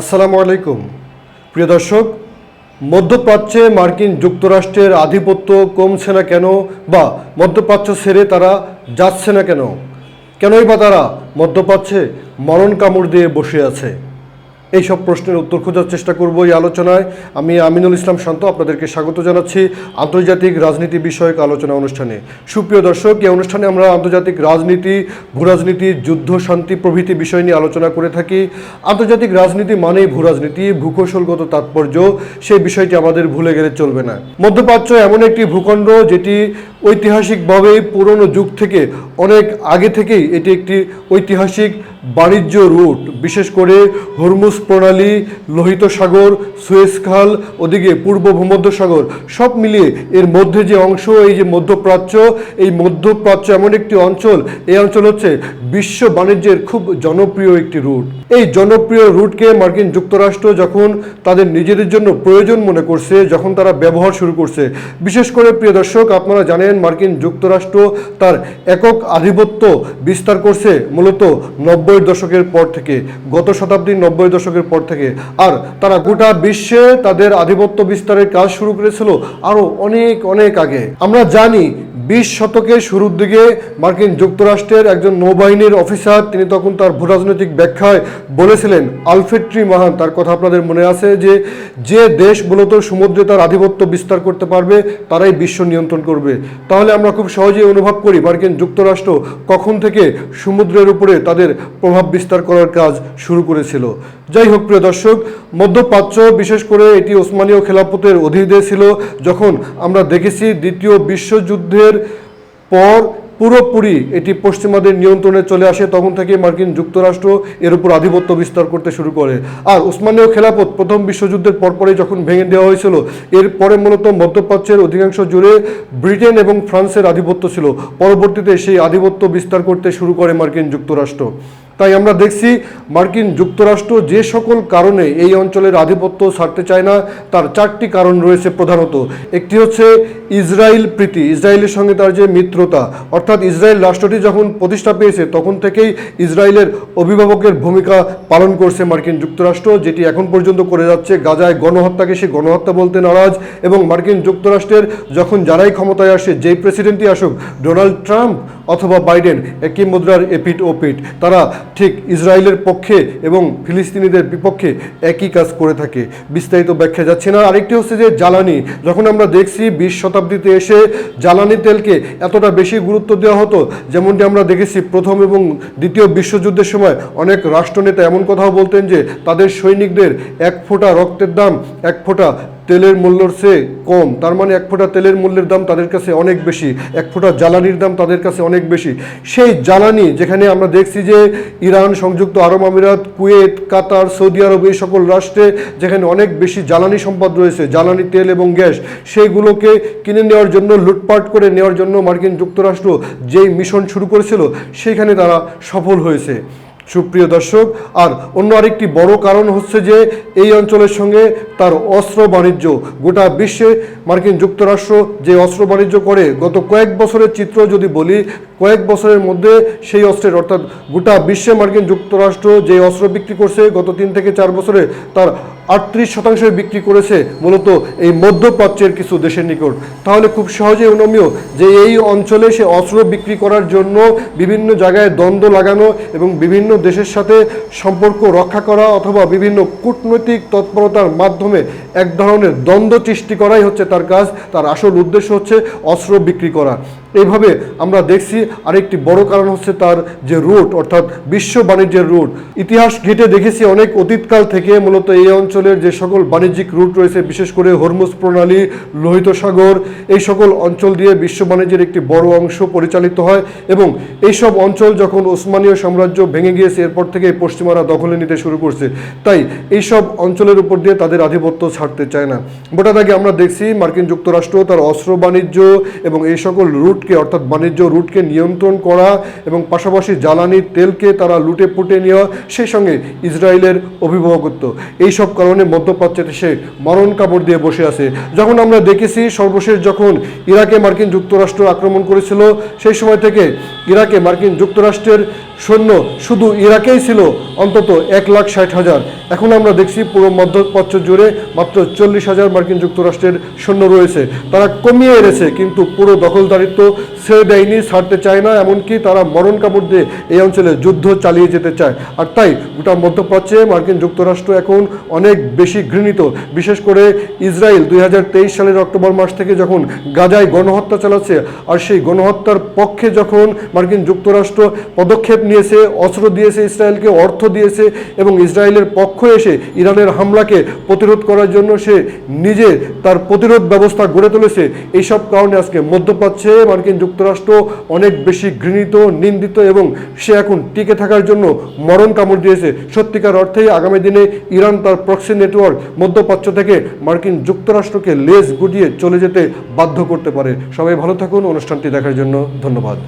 আসসালামু আলাইকুম। প্রিয় দর্শক, মধ্যপ্রাচ্যে মার্কিন যুক্তরাষ্ট্রের আধিপত্য কমছে না কেন বা মধ্যপ্রাচ্য ছেড়ে তারা যাচ্ছে না কেন? কেনই বা তারা মধ্যপ্রাচ্যে মরণ কামড় দিয়ে বসে আছে? এই সব প্রশ্নের উত্তর খোঁজার চেষ্টা করব এই আলোচনায়। আমি আমিনুল ইসলাম শান্ত, আপনাদেরকে স্বাগত জানাচ্ছি আন্তর্জাতিক রাজনীতি বিষয়ক আলোচনা অনুষ্ঠানে। সুপ্রিয় দর্শক, এই অনুষ্ঠানে আমরা আন্তর্জাতিক রাজনীতি, ভূরাজনীতি, যুদ্ধ, শান্তি প্রভৃতি বিষয় নিয়ে আলোচনা করে থাকি। আন্তর্জাতিক রাজনীতি মানেই ভূরাজনীতি, ভূকৌশলগত তাৎপর্য সেই বিষয়টি আমাদের ভুলে গেলে চলবে না। মধ্যপ্রাচ্য এমন একটি ভূখণ্ড যেটি ঐতিহাসিকভাবে পুরনো যুগ থেকে অনেক আগে থেকেই এটি একটি ঐতিহাসিক বাণিজ্য রুট। বিশেষ করে হরমুজ প্রণালী, লোহিত সাগর, সুয়েজ খাল, ওদিকে পূর্ব ভূমধ্য সাগর, সব মিলিয়ে এর মধ্যে যে অংশ, এই যে মধ্যপ্রাচ্য, এই মধ্যপ্রাচ্য এমন একটি অঞ্চল, এই অঞ্চল হচ্ছে বিশ্ব বাণিজ্যের খুব জনপ্রিয় একটি রুট। এই জনপ্রিয় রুটকে মার্কিন যুক্তরাষ্ট্র যখন তাদের নিজেদের জন্য প্রয়োজন মনে করছে, যখন তারা ব্যবহার শুরু করছে। বিশেষ করে প্রিয় দর্শক, আপনারা জানেন মার্কিন যুক্তরাষ্ট্র তার একক আধিপত্য বিস্তার করছে মূলত নব্বই দশকের পর থেকে, গত শতাব্দীর নব্বই দশকের পর থেকে। আর তারা গোটা বিশ্বে তাদের আধিপত্য বিস্তারের কাজ শুরু করেছিল আরও অনেক অনেক আগে। আমরা জানি বিশ শতকের শুরুর দিকে মার্কিন যুক্তরাষ্ট্রের একজন নৌবাহিনীর অফিসার, তিনি তখন তার ভূরাজনৈতিক ব্যাখ্যায় বলেছিলেন আলফেট্রি মহান, তার কথা আপনাদের মনে আছে যে যে দেশ মূলত সমুদ্রে তার আধিপত্য বিস্তার করতে পারবে, তারাই বিশ্ব নিয়ন্ত্রণ করবে। তাহলে আমরা খুব সহজেই অনুভব করি, মার্কিন যুক্তরাষ্ট্র কখন থেকে সমুদ্রের উপরে তাদের প্রভাব বিস্তার করার কাজ শুরু করেছিল। যাই হোক, প্রিয় দর্শক, মধ্যপ্রাচ্য, বিশেষ করে এটি ওসমানীয় খেলাফতের অধীনে ছিল, যখন আমরা দেখেছি দ্বিতীয় বিশ্বযুদ্ধের পর পুরোপুরি এটি পশ্চিমাদের নিয়ন্ত্রণে চলে আসে, তখন থেকে মার্কিন যুক্তরাষ্ট্র এর উপর আধিপত্য বিস্তার করতে শুরু করে। আর উসমানীয় খেলাপত প্রথম বিশ্বযুদ্ধের পরপরই যখন ভেঙে দেওয়া হয়েছিল এরপরে মূলত মধ্যপ্রাচ্যের অধিকাংশ জুড়ে ব্রিটেন এবং ফ্রান্সের আধিপত্য ছিল। পরবর্তীতে সেই আধিপত্য বিস্তার করতে শুরু করে মার্কিন যুক্তরাষ্ট্র। তাই আমরা দেখছি মার্কিন যুক্তরাষ্ট্র যে সকল কারণে এই অঞ্চলের আধিপত্য ছাড়তে চায় না, তার চারটি কারণ রয়েছে প্রধানত। একটি হচ্ছে ইসরায়েল প্রীতি, ইসরায়েলের সঙ্গে তার যে মিত্রতা, অর্থাৎ ইসরায়েল রাষ্ট্রটি যখন প্রতিষ্ঠা পেয়েছে, তখন থেকেই ইসরায়েলের অভিভাবকের ভূমিকা পালন করছে মার্কিন যুক্তরাষ্ট্র, যেটি এখন পর্যন্ত করে যাচ্ছে গাজায় গণহত্যাকে সে গণহত্যা বলতে নারাজ এবং মার্কিন যুক্তরাষ্ট্রের যখন যারাই ক্ষমতায় আসে, যেই প্রেসিডেন্টই আসুক, ডোনাল্ড ট্রাম্প অথবা বাইডেন, একই মুদ্রার এপিট ওপিট তারা ঠিক ইসরায়েলের পক্ষে এবং ফিলিস্তিনিদের বিপক্ষে একই কাজ করে থাকে। বিস্তারিত ব্যাখ্যা যাচ্ছে না। আরেকটি হচ্ছে যে জ্বালানি। যখন আমরা দেখছি বিশ শতাব্দীতে এসে জ্বালানি তেলকে এতটা বেশি গুরুত্ব দেওয়া হতো, যেমনটি আমরা দেখেছি প্রথম এবং দ্বিতীয় বিশ্বযুদ্ধের সময়, অনেক রাষ্ট্রনেতা এমন কথাও বলতেন যে তাদের সৈনিকদের এক ফোঁটা রক্তের দাম, এক ফোঁটা তেলের মূল্যর চেয়ে কম, তার মানে এক ফোঁটা তেলের মূল্যের দাম তাদের কাছে অনেক বেশি, এক ফোঁটা জ্বালানির দাম তাদের কাছে অনেক বেশি। সেই জ্বালানি যেখানে আমরা দেখছি যে ইরান, সংযুক্ত আরব আমিরাত, কুয়েত, কাতার, সৌদি আরব এই সকল রাষ্ট্রে যেখানে অনেক বেশি জ্বালানি সম্পদ রয়েছে, জ্বালানি, তেল এবং গ্যাস, সেইগুলোকে কিনে নেওয়ার জন্য, লুটপাট করে নেওয়ার জন্য মার্কিন যুক্তরাষ্ট্র যেই মিশন শুরু করেছিল, সেইখানে তারা সফল হয়েছে। সুপ্রিয় দর্শক, আর অন্য আরেকটি বড় কারণ হচ্ছে যে এই অঞ্চলের সঙ্গে তার অস্ত্র বাণিজ্য। গোটা বিশ্বে মার্কিন যুক্তরাষ্ট্র যে অস্ত্র বাণিজ্য করে, গত কয়েক বছরের চিত্র যদি বলি, কয়েক বছরের মধ্যে সেই অস্ত্রের, অর্থাৎ গোটা বিশ্বে মার্কিন যুক্তরাষ্ট্র যে অস্ত্র বিক্রি করছে, গত তিন থেকে চার বছরে তার আটত্রিশ শতাংশ বিক্রি করেছে মূলত এই মধ্যপ্রাচ্যের কিছু দেশের নিকট। তাহলে খুব সহজে অনুমীয় যে এই অঞ্চলে সে অস্ত্র বিক্রি করার জন্য বিভিন্ন জায়গায় দ্বন্দ্ব লাগানো এবং বিভিন্ন দেশের সাথে সম্পর্ক রক্ষা করা অথবা বিভিন্ন কূটনৈতিক তৎপরতার মাধ্যমে এক ধরনের দ্বন্দ্ব সৃষ্টি করাই হচ্ছে তার কাজ। তার আসল উদ্দেশ্য হচ্ছে অস্ত্র বিক্রি করা। এইভাবে আমরা দেখছি আরেকটি বড় কারণ হচ্ছে তার যে রুট, অর্থাৎ বিশ্ব বাণিজ্যের রুট। ইতিহাস ঘেটে দেখেছি অনেক অতীতকাল থেকে মূলত এই অঞ্চলের যে সকল বাণিজ্যিক রুট রয়েছে, বিশেষ করে হরমুজ প্রণালী, লোহিত সাগর, এই সকল অঞ্চল দিয়ে বিশ্ব বাণিজ্যের একটি বড় অংশ পরিচালিত হয় এবং এইসব অঞ্চল যখন ওসমানীয় সাম্রাজ্য ভেঙে গিয়েছে, এরপর থেকে পশ্চিমারা দখলে নিতে শুরু করছে। তাই এইসব অঞ্চলের উপর দিয়ে তাদের আধিপত্য ছাড়তে চায় না। গোটা দাগে আমরা দেখছি মার্কিন যুক্তরাষ্ট্র তার অস্ত্র বাণিজ্য এবং এই সকল রুটকে, অর্থাৎ বাণিজ্য রুটকে নিয়ন্ত্রণ করা এবং পাশাপাশি জ্বালানি তেলকে তারা লুটে পুটে নেওয়া, সেই সঙ্গে ইসরায়েলের অভিভাবকত্ব। এইসব কারণে মধ্যপ্রাচ্যে সে মরণ কাপড় দিয়ে বসে আছে। যখন আমরা দেখেছি, সর্বশেষ যখন ইরাকে মার্কিন যুক্তরাষ্ট্র আক্রমণ করেছিল, সেই সময় থেকে ইরাকে মার্কিন যুক্তরাষ্ট্রের সৈন্য শুধু ইরাকেই ছিল, অন্তত এক লাখ ষাট হাজার। এখন আমরা দেখছি পুরো মধ্যপ্রাচ্য জুড়ে মাত্র চল্লিশ হাজার মার্কিন যুক্তরাষ্ট্রের সৈন্য রয়েছে। তারা কমিয়ে এনেছে, কিন্তু পুরো দখলদারিত্ব ছেড়ে দেয়নি, ছাড়তে চায় না, এমনকি তারা মরণ কাপড় দিয়ে এই অঞ্চলে যুদ্ধ চালিয়ে যেতে চায়। আর তাই গোটা মধ্যপ্রাচ্যে মার্কিন যুক্তরাষ্ট্র এখন অনেক বেশি ঘৃণিত। বিশেষ করে ইসরায়েল দুই হাজার তেইশ সালের অক্টোবর মাস থেকে যখন গাজায় গণহত্যা চালাচ্ছে, আর সেই গণহত্যার পক্ষে যখন মার্কিন যুক্তরাষ্ট্র পদক্ষেপ নিয়েছে, অস্ত্র দিয়েছে ইসরায়েলকে, অর্থ দিয়েছে এবং ইসরায়েলের পক্ষ এসে ইরানের হামলাকে প্রতিরোধ করার জন্য সে নিজে তার প্রতিরোধ ব্যবস্থা গড়ে তুলেছে। এইসব কারণে আজকে মধ্যপ্রাচ্যে মার্কিন যুক্তরাষ্ট্র অনেক বেশি ঘৃণিত, নিন্দিত এবং সে এখন টিকে থাকার জন্য মরণ কামড় দিয়েছে। সত্যিকার অর্থেই আগামী দিনে ইরান তার প্রক্সি নেটওয়ার্ক মধ্যপ্রাচ্য থেকে মার্কিন যুক্তরাষ্ট্রকে লেজ গুটিয়ে চলে যেতে বাধ্য করতে পারে। সবাই ভালো থাকুন, অনুষ্ঠানটি দেখার জন্য ধন্যবাদ।